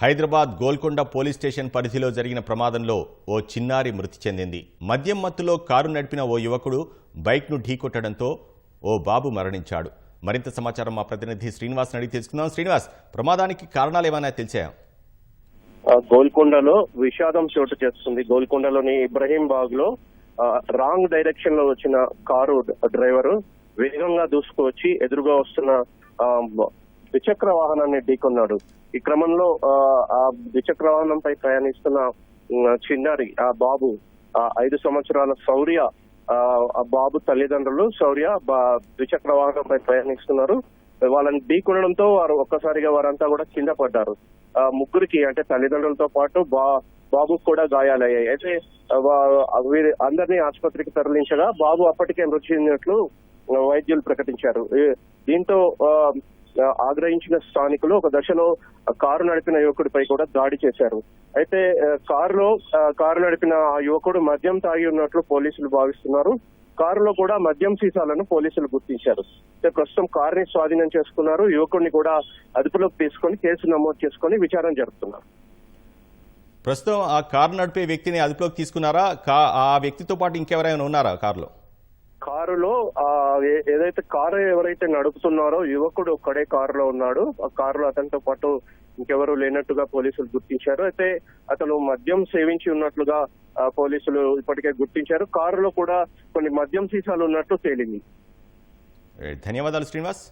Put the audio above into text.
Hyderabad Golconda police station పరిధిలో జరిగిన ప్రమాదంలో ఓ చిన్నారి మృతి చెందింది. మద్యం మత్తులో కారు నడిపిన ఓ యువకుడు బైక్ను ఢీకొట్టడంతో ఓ బాబు మరణించాడు. మరింత సమాచారం మా ప్రతినిధి శ్రీనివాస్ అడిగి తెలుసుకుందాం. శ్రీనివాస్ ప్రమాదానికి కారణాలు ఏమైనా తెలిసాయా? గోల్కొండలో విషాదం చోటు చేస్తుంది గోల్కొండలోని ఇబ్రహీం బాగ్లో రాంగ్ డైరెక్షన్లో వచ్చిన కారు డ్రైవరు వేగంగా దూసుకువచ్చి ఎదురుగా వస్తున్న ద్విచక్ర వాహనాన్ని ఢీకొన్నాడు. ఈ క్రమంలో ఆ, ద్విచక్ర వాహనంపై ప్రయాణిస్తున్న చిన్నారి ఆ బాబు ఆ ఐదు సంవత్సరాల శౌర్య ఆ బాబు తల్లిదండ్రులు శౌర్య బా- ద్విచక్ర వాహనంపై ప్రయాణిస్తున్నారు. వాళ్ళని ఢీకొనడంతో వారు ఒక్కసారిగా వారంతా కూడా కింద పడ్డారు. ఆ ముగ్గురికి అంటే తల్లిదండ్రులతో పాటు బా బాబుకు కూడా గాయాలయ్యాయి. అయితే వా- వీరి అందరినీ ఆసుపత్రికి తరలించగా బాబు అప్పటికే మృతి చెందినట్లు వైద్యులు ప్రకటించారు. దీంతో ఆగ్రహించిన స్థానికులు ఒక దశలో కారు నడిపిన యువకుడిపై కూడా దాడి చేశారు. అయితే కారులో కారు నడిపిన ఆ యువకుడు మద్యం తాగి ఉన్నట్లు పోలీసులు భావిస్తున్నారు. కారులో కూడా మద్యం సీసాలను పోలీసులు గుర్తించారు. ప్రస్తుతం కారుని స్వాధీనం చేసుకున్నారు. యువకుడిని కూడా అదుపులోకి తీసుకొని కేసు నమోదు చేసుకొని విచారణ జరుపుతున్నారు. ప్రస్తుతం ఆ కారు నడిపే వ్యక్తిని అదుపులోకి తీసుకున్నారా? కా ఆ వ్యక్తితో పాటు ఇంకెవరైనా ఉన్నారా కారులో? కారులో ఆ ఏదైతే కారు ఎవరైతే నడుపుతున్నారో యువకుడు ఒక్కడే కారులో ఉన్నాడు. ఆ కారులో అతనితో పాటు ఇంకెవరు లేనట్టుగా పోలీసులు గుర్తించారు. అయితే అతను మద్యం సేవించి ఉన్నట్లుగా పోలీసులు ఇప్పటికే గుర్తించారు. కారులో కూడా కొన్ని మద్యం సీసాలు ఉన్నట్లు తేలింది. ధన్యవాదాలు శ్రీనివాస్.